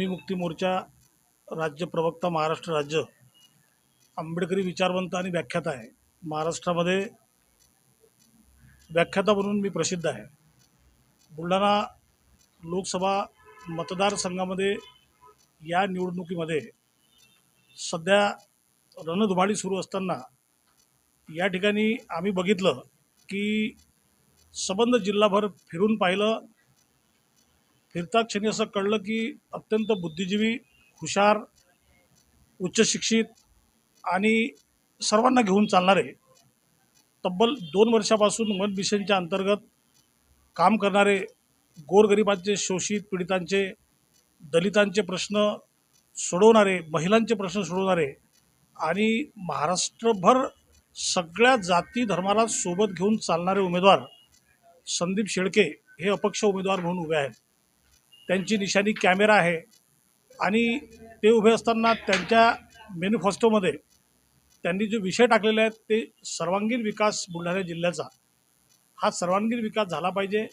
मोर्चा राज्य प्रवक्ता महाराष्ट्र राज्य आंबेडकरी विचारवंत आणि व्याख्याता आहे. महाराष्ट्रामध्ये व्याख्याता म्हणून मी प्रसिद्ध आहे. बुलढाणा लोकसभा मतदारसंघामध्ये या निवडणुकीमध्ये सध्या रणधुमाळी सुरू असताना या ठिकाणी आम्ही बघितलं की सबंध जिल्हाभर फिरून पाहिलं. फिरता क्षणी असं कळलं की अत्यंत बुद्धिजीवी हुशार उच्च शिक्षित आणि सर्वांना घेऊन चालणारे तब्बल दोन वर्षापासून वन मिशनच्या अंतर्गत काम करणारे गोरगरिबांचे शोषित पीडितांचे दलितांचे प्रश्न सोडवणारे महिलांचे प्रश्न सोडवणारे आणि महाराष्ट्रभर सगळ्या जाती धर्माला सोबत घेऊन चालणारे उमेदवार संदीप शेळके हे अपक्ष उमेदवार म्हणून उभे आहेत. त्यांची निशाणी कॅमेरा आहे. आणि ते उभे असताना त्यांच्या मॅनिफेस्टोमध्ये त्यांनी जे विषय टाकलेले आहेत ते सर्वांगीण विकास बुलढाणा जिल्ह्याचा. हा सर्वांगीण विकास झाला पाहिजे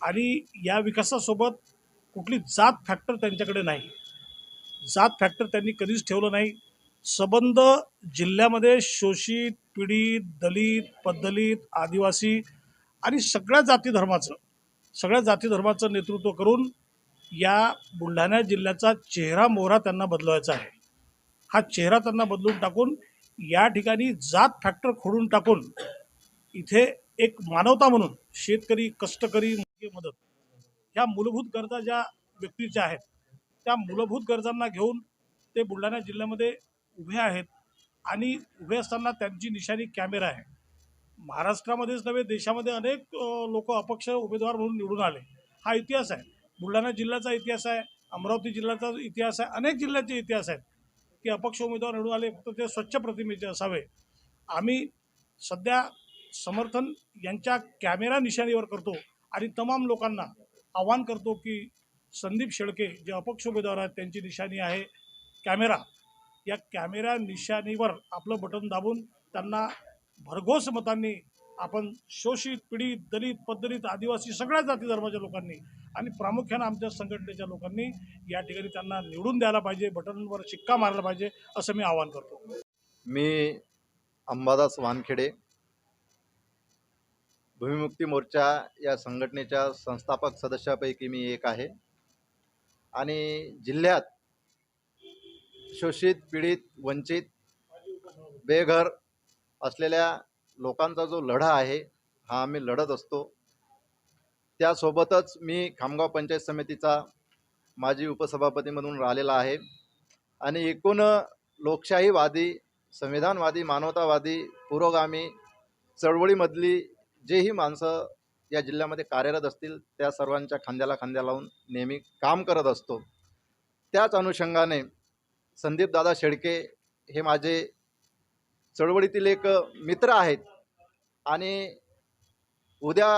आणि या विकासासोबत कुठली जात फॅक्टर त्यांच्याकडे नाही. जात फॅक्टर त्यांनी कधीच ठेवलं नाही. सबंध जिल्ह्यामध्ये शोषित पीडित दलित पद्दलित आदिवासी आणि सगळ्या जाती धर्माचं सगळ्या जाती धर्माचं नेतृत्व करून या बुलढाणा जिल्ह्याचा चेहरा मोहरा त्यांना बदलवायचा आहे. हा चेहरा त्यांना बदलून टाकून या ठिकाणी जात फॅक्टर खोडून टाकून इथे एक मानवता म्हणून शेतकरी कष्टकरी मदत ह्या मूलभूत गरजा ज्या व्यक्तीच्या आहेत त्या मूलभूत गरजांना घेऊन ते बुलढाणा जिल्ह्यामध्ये उभे आहेत आणि उभे असताना त्यांची निशाणी कॅमेरा आहे. महाराष्ट्रामध्येच नव्हे देशामध्ये अनेक लोक अपक्ष उमेदवार म्हणून निवडून आले. हा इतिहास आहे. बुलढाणा जिल्ह्याचा इतिहास आहे अमरावती जिल्ह्याचा इतिहास आहे अनेक जिल्ह्याचे इतिहास आहेत की अपक्ष उमेदवार निवडून आले फक्त ते स्वच्छ प्रतिमेचे असावे. आम्ही सध्या समर्थन यांच्या कॅमेरा निशाणीवर करतो आणि तमाम लोकांना आवाहन करतो की संदीप शेळके जे अपक्ष उमेदवार आहेत त्यांची निशाणी आहे कॅमेरा. या कॅमेरा निशाणीवर आपलं बटन दाबून त्यांना भरघोस मतांनी आपण शोषित पीडित दलित पद्धलित आदिवासी सगळ्या जाती धर्माच्या लोकांनी आणि प्रामुख्यानं आमच्या संघटनेच्या लोकांनी या ठिकाणी त्यांना निवडून द्यायला पाहिजे बटनवर शिक्का मारायला पाहिजे असं मी आवाहन करतो. मी अंबादास वानखेडे भूमिमुक्ती मोर्चा या संघटनेच्या संस्थापक सदस्यापैकी मी एक आहे आणि जिल्ह्यात शोषित पीडित वंचित बेघर असलेल्या लोकांचा जो लढा आहे हा आम्ही लढत असतो. त्यासोबतच मी खामगाव पंचायत समितीचा माजी उपसभापती म्हणून राहिलेला आहे. आणि एकूण लोकशाहीवादी संविधानवादी मानवतावादी पुरोगामी चळवळीमधली जेही माणसं या जिल्ह्यामध्ये कार्यरत असतील त्या सर्वांच्या खांद्याला खांद्या लावून नेहमी काम करत असतो. त्याच अनुषंगाने संदीपदादा शेळके हे माझे चळवळीतील एक मित्र आहेत. आणि उद्या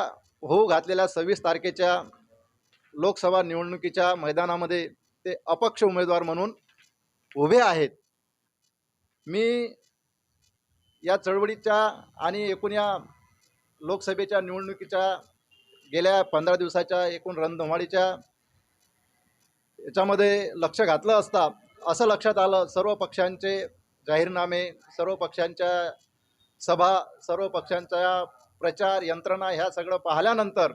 होऊ घातलेल्या सव्वीस तारखेच्या लोकसभा निवडणुकीच्या मैदानामध्ये ते अपक्ष उमेदवार म्हणून उभे आहेत. मी या चळवळीच्या आणि एकूण या लोकसभेच्या निवडणुकीच्या गेल्या पंधरा दिवसाच्या एकूण रणधुमाळीच्या याच्यामध्ये लक्ष घातलं असता असं लक्षात आलं सर्व पक्षांचे जाहीरनामे सर्व पक्षांच्या सभा सर्व पक्षांच्या प्रचार यंत्रणा ह्या सगळं पाहिल्यानंतर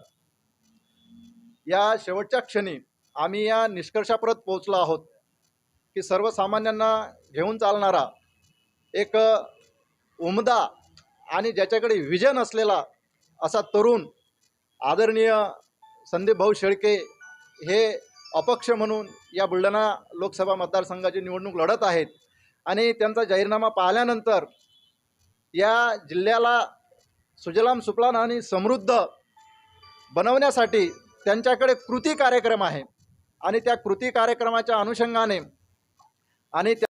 या शेवटच्या क्षणी आम्ही या निष्कर्षापर्यंत पोहोचलो आहोत की सर्वसामान्यांना घेऊन चालणारा एक उमदा आणि ज्याच्याकडे विजन असलेला असा तरुण आदरणीय संदीप भाऊ शेळके हे अपक्ष म्हणून या बुलढाणा लोकसभा मतदारसंघाची निवडणूक लढत आहेत. आणि त्यांचा जाहीरनामा पाहिल्यानंतर या जिल्ह्याला सुजलाम सुफलाम आणि समृद्ध बनवण्यासाठी त्यांच्याकडे कृती कार्यक्रम आहे. आणि त्या कृती कार्यक्रमाच्या अनुषंगाने आणि त्या